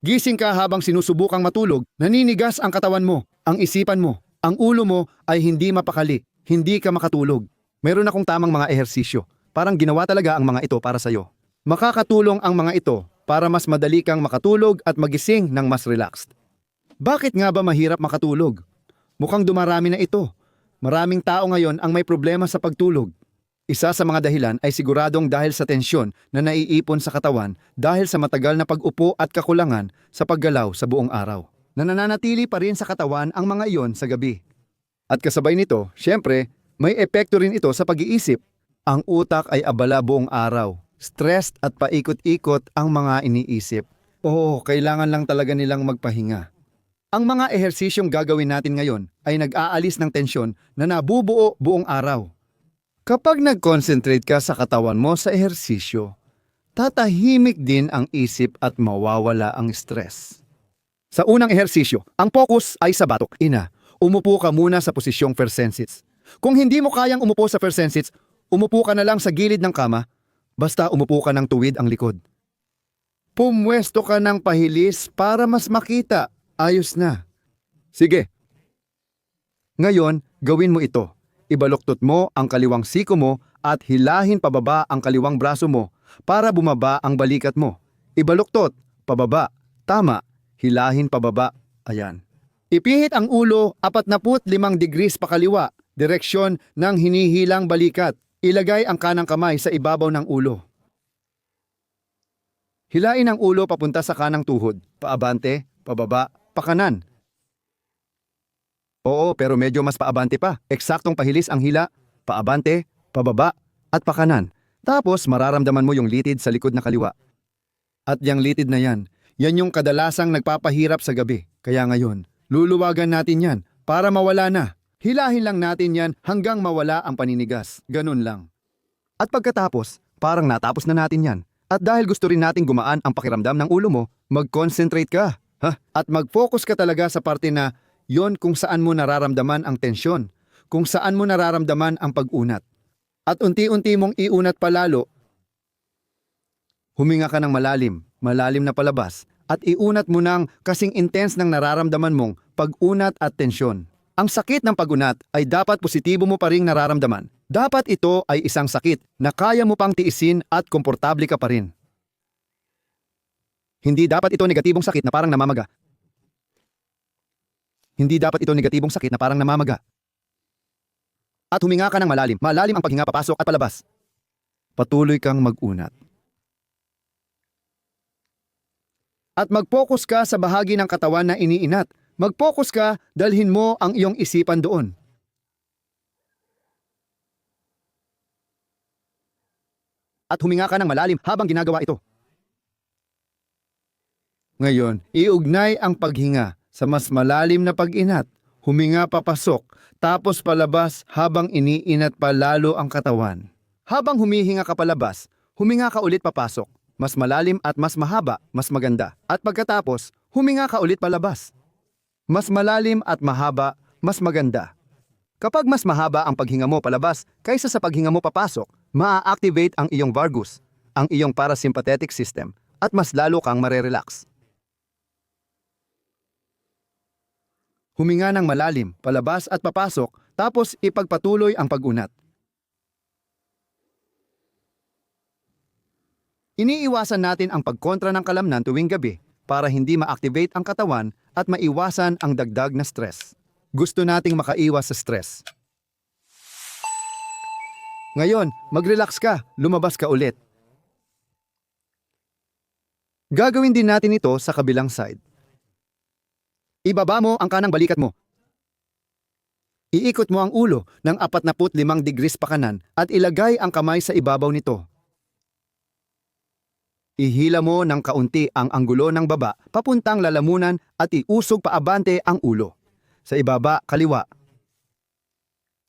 Gising ka habang sinusubukang matulog, naninigas ang katawan mo, ang isipan mo, ang ulo mo ay hindi mapakali, hindi ka makatulog. Meron akong tamang mga ehersisyo. Parang ginawa talaga ang mga ito para sa'yo. Makakatulong ang mga ito para mas madali kang makatulog at magising ng mas relaxed. Bakit nga ba mahirap makatulog? Mukhang dumarami na ito. Maraming tao ngayon ang may problema sa pagtulog. Isa sa mga dahilan ay siguradong dahil sa tensyon na naiipon sa katawan dahil sa matagal na pag-upo at kakulangan sa paggalaw sa buong araw. Na nananatili pa rin sa katawan ang mga iyon sa gabi. At kasabay nito, syempre, may epekto rin ito sa pag-iisip. Ang utak ay abala buong araw. Stressed at paikot-ikot ang mga iniisip. Oo, kailangan lang talaga nilang magpahinga. Ang mga ehersisyong gagawin natin ngayon ay nag-aalis ng tensyon na nabubuo buong araw. Kapag nag-concentrate ka sa katawan mo sa ehersisyo, tatahimik din ang isip at mawawala ang stress. Sa unang ehersisyo, ang focus ay sa batok. Ina, umupo ka muna sa posisyong first sensits. Kung hindi mo kayang umupo sa first sensits, umupo ka na lang sa gilid ng kama, basta umupo ka ng tuwid ang likod. Pumwesto ka ng pahilis para mas makita. Ayos na. Sige. Ngayon, gawin mo ito. Ibaluktot mo ang kaliwang siko mo at hilahin pababa ang kaliwang braso mo para bumaba ang balikat mo. Ibaluktot, pababa, tama, hilahin pababa, ayan. Ipihit ang ulo 45 degrees pakaliwa, direksyon ng hinihilang balikat. Ilagay ang kanang kamay sa ibabaw ng ulo. Hilain ang ulo papunta sa kanang tuhod, paabante, pababa, pakanan. Oo, pero medyo mas paabante pa. Eksaktong pahilis ang hila, paabante, pababa, at pakanan. Tapos mararamdaman mo yung litid sa likod na kaliwa. At yung litid na yan, yan yung kadalasang nagpapahirap sa gabi. Kaya ngayon, luluwagan natin yan para mawala na. Hilahin lang natin yan hanggang mawala ang paninigas. Ganun lang. At pagkatapos, parang natapos na natin yan. At dahil gusto rin nating gumaan ang pakiramdam ng ulo mo, mag-concentrate ka. Ha? At mag-focus ka talaga sa parte na yon kung saan mo nararamdaman ang tensyon, kung saan mo nararamdaman ang pag-unat. At unti-unti mong iunat palalo, huminga ka ng malalim, malalim na palabas, at iunat mo ng kasing intense ng nararamdaman mong pag-unat at tensyon. Ang sakit ng pag-unat ay dapat positibo mo pa ring nararamdaman. Dapat ito ay isang sakit na kaya mo pang tiisin at komportable ka pa rin. Hindi dapat ito negatibong sakit na parang namamaga. Hindi dapat ito negatibong sakit na parang namamaga. At huminga ka ng malalim. Malalim ang paghinga papasok at palabas. Patuloy kang mag-unat. At mag-focus ka sa bahagi ng katawan na iniinat. Mag-focus ka, dalhin mo ang iyong isipan doon. At huminga ka ng malalim habang ginagawa ito. Ngayon, iugnay ang paghinga sa mas malalim na pag-inat. Huminga papasok, tapos palabas habang iniinat pa lalo ang katawan. Habang humihinga ka palabas, huminga ka ulit papasok. Mas malalim at mas mahaba, mas maganda. At pagkatapos, huminga ka ulit palabas. Mas malalim at mahaba, mas maganda. Kapag mas mahaba ang paghinga mo palabas kaysa sa paghinga mo papasok, maa-activate ang iyong vagus, ang iyong parasympathetic system, at mas lalo kang marerelax. Huminga ng malalim, palabas at papasok, tapos ipagpatuloy ang pag-unat. Iniiwasan natin ang pagkontra ng kalamnan tuwing gabi para hindi ma-activate ang katawan at maiwasan ang dagdag na stress. Gusto nating makaiwas sa stress. Ngayon, mag-relax ka, lumabas ka ulit. Gagawin din natin ito sa kabilang side. Ibaba mo ang kanang balikat mo. Iikot mo ang ulo ng 45 degrees pa kanan at ilagay ang kamay sa ibabaw nito. Ihila mo ng kaunti ang anggulo ng baba papuntang lalamunan at iusog paabante ang ulo. Sa ibaba, kaliwa.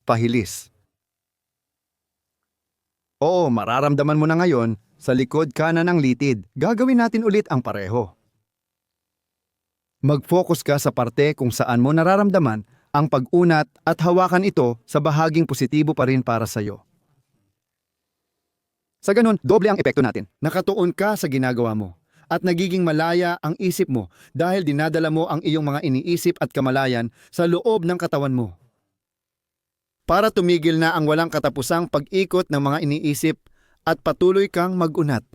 Pahilis. Oo, mararamdaman mo na ngayon sa likod kanan ng litid. Gagawin natin ulit ang pareho. Mag-focus ka sa parte kung saan mo nararamdaman ang pag-unat at hawakan ito sa bahaging positibo pa rin para sa iyo. Sa ganun, doble ang epekto natin. Nakatuon ka sa ginagawa mo. at nagiging malaya ang isip mo dahil dinadala mo ang iyong mga iniisip at kamalayan sa loob ng katawan mo. Para tumigil na ang walang katapusang pag-ikot ng mga iniisip at patuloy kang mag-unat.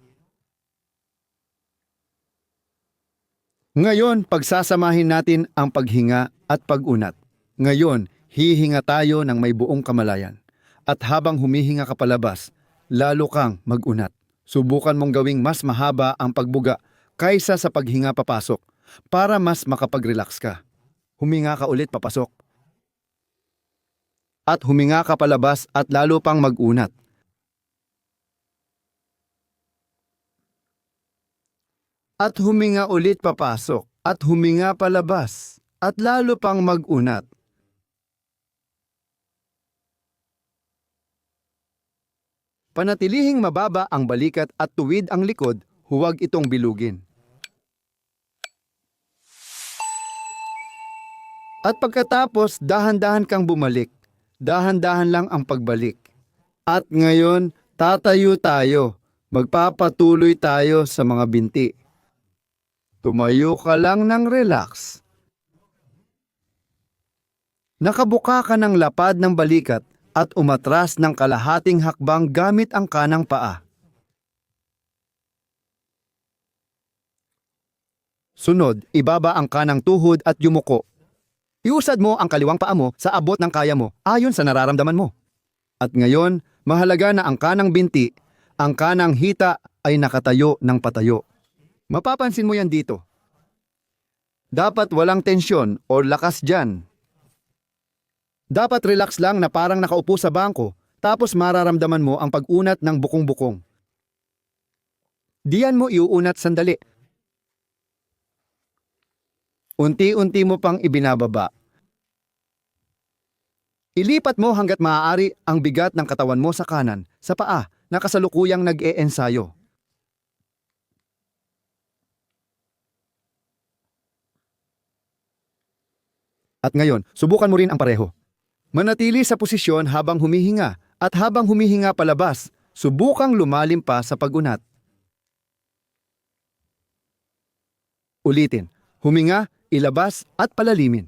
Ngayon, pagsasamahin natin ang paghinga at pag-unat. Ngayon, hihinga tayo ng may buong kamalayan. At habang humihinga ka palabas, lalo kang mag-unat. Subukan mong gawing mas mahaba ang pagbuga kaysa sa paghinga papasok para mas makapag-relax ka. Huminga ka ulit papasok. At huminga ka palabas at lalo pang mag-unat. At huminga ulit papasok. At huminga palabas. At lalo pang mag-unat. Panatilihing mababa ang balikat at tuwid ang likod, huwag itong bilugin. At pagkatapos, dahan-dahan kang bumalik. Dahan-dahan lang ang pagbalik. At ngayon, tatayo tayo. Magpapatuloy tayo sa mga binti. Tumayo ka lang ng relax. Nakabuka ka ng lapad ng balikat at umatras ng kalahating hakbang gamit ang kanang paa. Sunod, ibaba ang kanang tuhod at yumuko. Iusad mo ang kaliwang paa mo sa abot ng kaya mo ayon sa nararamdaman mo. At ngayon, mahalaga na ang kanang binti, ang kanang hita ay nakatayo ng patayo. Mapapansin mo yan dito. Dapat walang tensyon o lakas dyan. Dapat relax lang na parang nakaupo sa bangko tapos mararamdaman mo ang pag-unat ng bukong-bukong. Diyan mo iuunat sandali. Unti-unti mo pang ibinababa. Ilipat mo hanggat maaari ang bigat ng katawan mo sa kanan, sa paa, na kasalukuyang nag-e-ensayo. At ngayon, subukan mo rin ang pareho. Manatili sa posisyon habang humihinga at habang humihinga palabas, subukang lumalim pa sa pag-unat. Ulitin, huminga, ilabas at palalimin.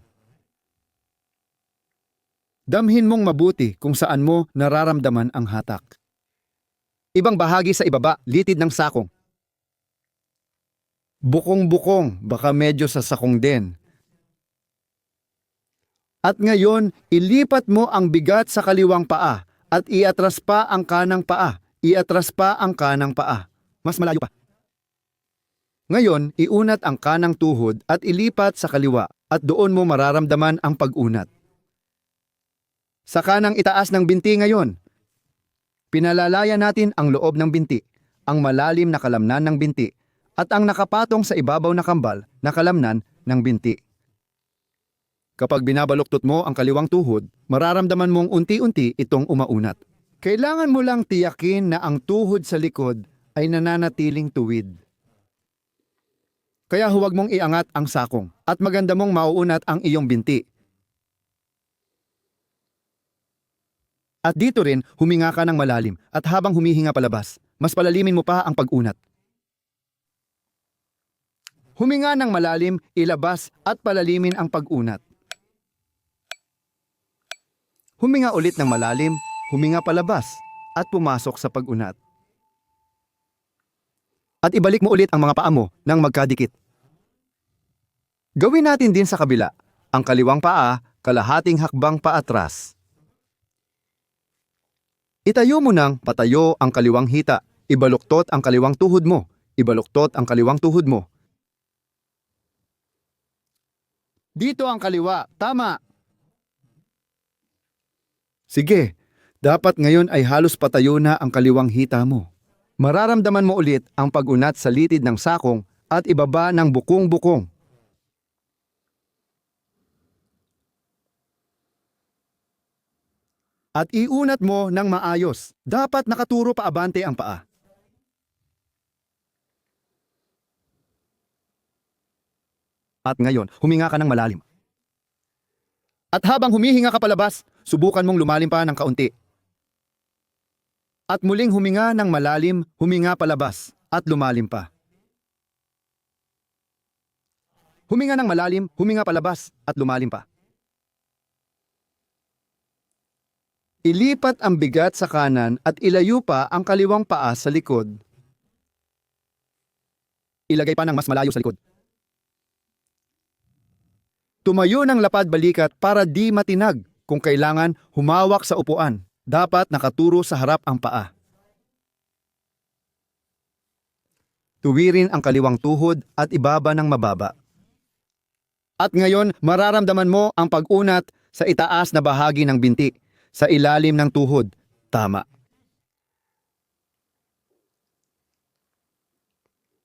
Damhin mong mabuti kung saan mo nararamdaman ang hatak. Ibang bahagi sa ibaba, litid ng sakong. Bukong-bukong, baka medyo sa sakong din. At ngayon, ilipat mo ang bigat sa kaliwang paa at iatras pa ang kanang paa. Iatras pa ang kanang paa. Mas malayo pa. Ngayon, iunat ang kanang tuhod at ilipat sa kaliwa at doon mo mararamdaman ang pag-unat. Sa kanang itaas ng binti ngayon, pinalalaya natin ang loob ng binti, ang malalim na kalamnan ng binti, at ang nakapatong sa ibabaw na kambal na kalamnan ng binti. Kapag binabaluktot mo ang kaliwang tuhod, mararamdaman mong unti-unti itong umaunat. Kailangan mo lang tiyakin na ang tuhod sa likod ay nananatiling tuwid. Kaya huwag mong iangat ang sakong at maganda mong mauunat ang iyong binti. At dito rin, huminga ka ng malalim at habang humihinga palabas, mas palalimin mo pa ang pag-unat. Huminga ng malalim, ilabas at palalimin ang pag-unat. Huminga ulit ng malalim, huminga palabas, at pumasok sa pag-unat. At ibalik mo ulit ang mga paa mo nang magkadikit. Gawin natin din sa kabila. Ang kaliwang paa, kalahating hakbang paatras. Itayo mo nang patayo ang kaliwang hita. Ibaluktot ang kaliwang tuhod mo. Ibaluktot ang kaliwang tuhod mo. Dito ang kaliwa. Tama. Sige, dapat ngayon ay halos patayo na ang kaliwang hita mo. Mararamdaman mo ulit ang pag-unat sa litid ng sakong at ibaba ng bukong-bukong. At iunat mo ng maayos. Dapat nakaturo pa abante ang paa. At ngayon, huminga ka ng malalim. At habang humihinga ka palabas, subukan mong lumalim pa ng kaunti. At muling huminga ng malalim, huminga palabas, at lumalim pa. Huminga ng malalim, huminga palabas, at lumalim pa. Ilipat ang bigat sa kanan at ilayo pa ang kaliwang paa sa likod. Ilagay pa ng mas malayo sa likod. Tumayo ng lapad balikat para di matinag. Kung kailangan, humawak sa upuan. Dapat nakaturo sa harap ang paa. Tuwirin ang kaliwang tuhod at ibaba ng mababa. At ngayon, mararamdaman mo ang pag-unat sa itaas na bahagi ng binti, sa ilalim ng tuhod. Tama.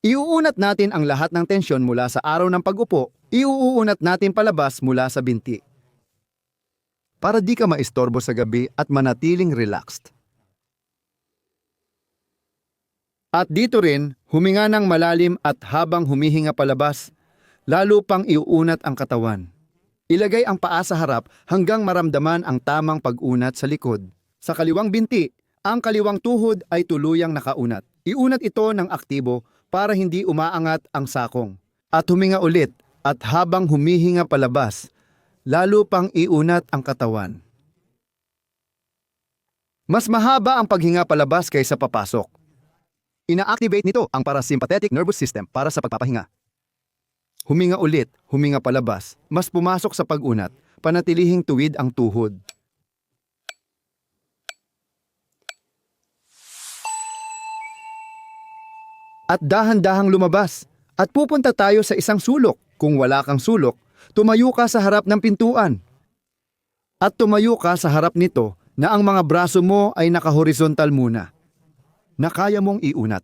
Iuunat natin ang lahat ng tensyon mula sa araw ng pag-upo, iuunat natin palabas mula sa binti. Para di ka maistorbo sa gabi at manatiling relaxed. At dito rin, huminga ng malalim at habang humihinga palabas, lalo pang iuunat ang katawan. Ilagay ang paa sa harap hanggang maramdaman ang tamang pag-unat sa likod. Sa kaliwang binti, ang kaliwang tuhod ay tuluyang nakaunat. Iunat ito ng aktibo para hindi umaangat ang sakong. At huminga ulit at habang humihinga palabas, lalo pang iunat ang katawan. Mas mahaba ang paghinga palabas kaysa papasok. Ina-activate nito ang parasympathetic nervous system para sa pagpapahinga. Huminga ulit, huminga palabas, mas pumasok sa pag-unat, panatilihing tuwid ang tuhod. At dahan-dahang lumabas, at pupunta tayo sa isang sulok. Kung wala kang sulok, tumayo ka sa harap ng pintuan. At tumayo ka sa harap nito na ang mga braso mo ay nakahorizontal muna, na kaya mong iunat.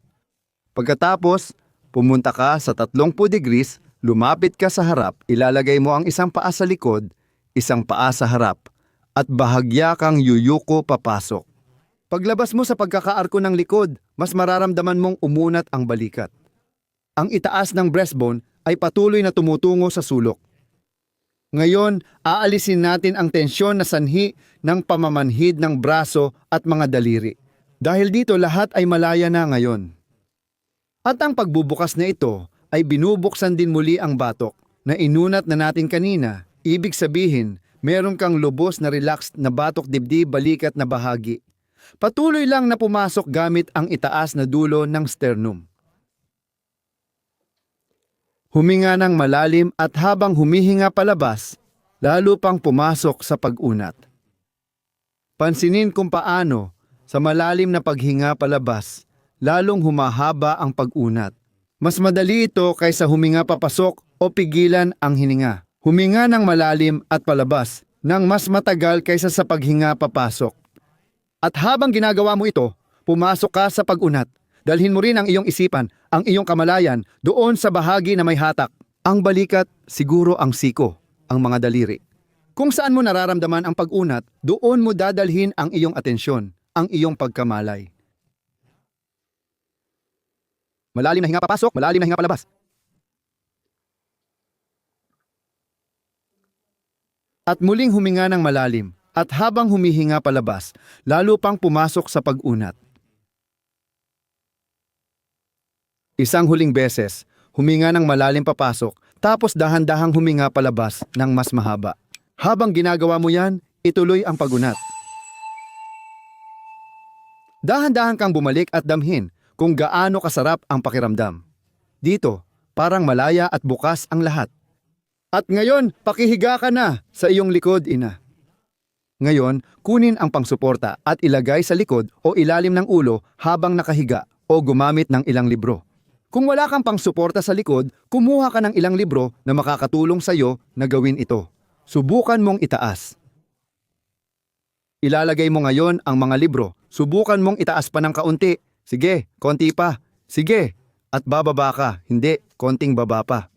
Pagkatapos, pumunta ka sa 30 degrees, lumapit ka sa harap, ilalagay mo ang isang paa sa likod, isang paa sa harap, at bahagya kang yuyuko papasok. Paglabas mo sa pagkakaarko ng likod, mas mararamdaman mong umunat ang balikat. Ang itaas ng breastbone ay patuloy na tumutungo sa sulok. Ngayon, aalisin natin ang tensyon na sanhi ng pamamanhid ng braso at mga daliri. Dahil dito lahat ay malaya na ngayon. At ang pagbubukas na ito ay binubuksan din muli ang batok na inunat na natin kanina. Ibig sabihin, meron kang lubos na relaxed na batok dibdib balikat na bahagi. Patuloy lang na pumasok gamit ang itaas na dulo ng sternum. Huminga ng malalim at habang humihinga palabas, lalo pang pumasok sa pag-unat. Pansinin kung paano, sa malalim na paghinga palabas, lalong humahaba ang pag-unat. Mas madali ito kaysa huminga papasok o pigilan ang hininga. Huminga ng malalim at palabas ng mas matagal kaysa sa paghinga papasok. At habang ginagawa mo ito, pumasok ka sa pag-unat. Dalhin mo rin ang iyong isipan, ang iyong kamalayan, doon sa bahagi na may hatak. Ang balikat, siguro ang siko, ang mga daliri. Kung saan mo nararamdaman ang pag-unat, doon mo dadalhin ang iyong atensyon, ang iyong pagkamalay. Malalim na hinga papasok, malalim na hinga palabas. At muling huminga ng malalim, at habang humihinga palabas, lalo pang pumasok sa pag-unat. Isang huling beses, huminga ng malalim papasok, tapos dahan-dahang huminga palabas ng mas mahaba. Habang ginagawa mo yan, ituloy ang pagunat. Dahan-dahan kang bumalik at damhin kung gaano kasarap ang pakiramdam. Dito, parang malaya at bukas ang lahat. At ngayon, pakihiga ka na sa iyong likod, ina. Ngayon, kunin ang pangsuporta at ilagay sa likod o ilalim ng ulo habang nakahiga o gumamit ng ilang libro. Kung wala kang pangsuporta sa likod, kumuha ka ng ilang libro na makakatulong sa iyo na gawin ito. Subukan mong itaas. Ilalagay mo ngayon ang mga libro. Subukan mong itaas pa ng kaunti. Sige, konti pa. Sige. At bababa ka. Hindi, konting baba pa.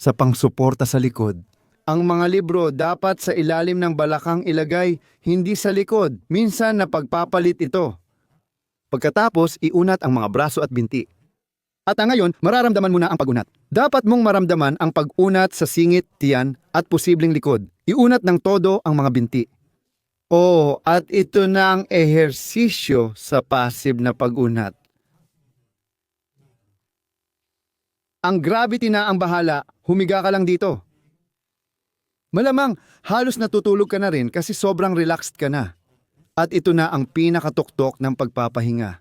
Sa pangsuporta sa likod, ang mga libro dapat sa ilalim ng balakang ilagay, hindi sa likod. Minsan napagpapalit ito. Pagkatapos, iunat ang mga braso at binti. At ngayon, mararamdaman mo na ang pagunat. Dapat mong maramdaman ang pag-unat sa singit, tiyan at posibleng likod. Iunat ng todo ang mga binti. Oh, at ito na ang ehersisyo sa passive na pag-unat. Ang gravity na ang bahala, humiga ka lang dito. Malamang halos natutulog ka na rin kasi sobrang relaxed ka na. At ito na ang pinakatuktok ng pagpapahinga.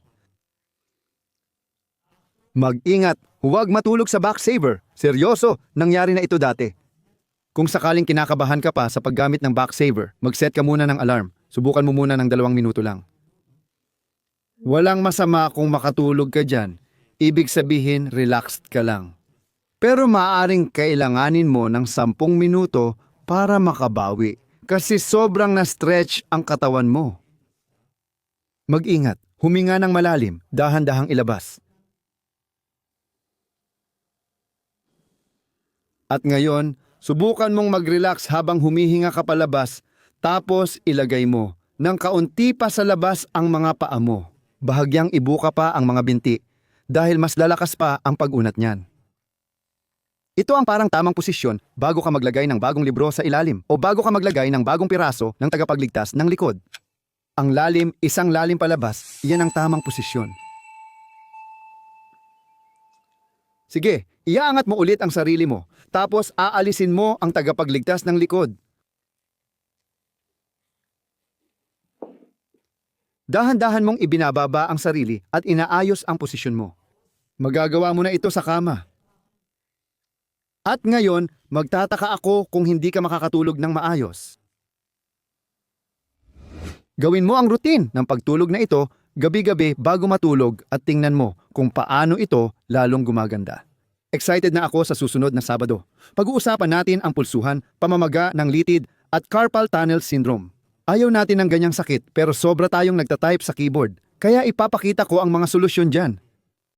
Mag-ingat, huwag matulog sa back saver. Seryoso, nangyari na ito dati. Kung sakaling kinakabahan ka pa sa paggamit ng back saver, mag-set ka muna ng alarm. Subukan mo muna ng dalawang minuto lang. Walang masama kung makatulog ka dyan. Ibig sabihin, relaxed ka lang. Pero maaring kailanganin mo ng sampung minuto para makabawi kasi sobrang na-stretch ang katawan mo. Mag-ingat, huminga ng malalim, dahan-dahang ilabas. At ngayon, subukan mong mag-relax habang humihinga ka palabas, tapos ilagay mo ng kaunti pa sa labas ang mga paa mo. Bahagyang ibuka pa ang mga binti dahil mas lalakas pa ang pag-unat niyan. Ito ang parang tamang posisyon bago ka maglagay ng bagong libro sa ilalim o bago ka maglagay ng bagong piraso ng tagapagligtas ng likod. Ang lalim, isang lalim palabas, iyan ang tamang posisyon. Sige, iaangat mo ulit ang sarili mo, tapos aalisin mo ang tagapagligtas ng likod. Dahan-dahan mong ibinababa ang sarili at inaayos ang posisyon mo. Magagawa mo na ito sa kama. At ngayon, magtataka ako kung hindi ka makakatulog ng maayos. Gawin mo ang routine ng pagtulog na ito gabi-gabi bago matulog at tingnan mo kung paano ito lalong gumaganda. Excited na ako sa susunod na Sabado. Pag-uusapan natin ang pulsuhan, pamamaga ng litid at carpal tunnel syndrome. Ayaw natin ng ganyang sakit pero sobra tayong nagtatype sa keyboard. Kaya ipapakita ko ang mga solusyon dyan.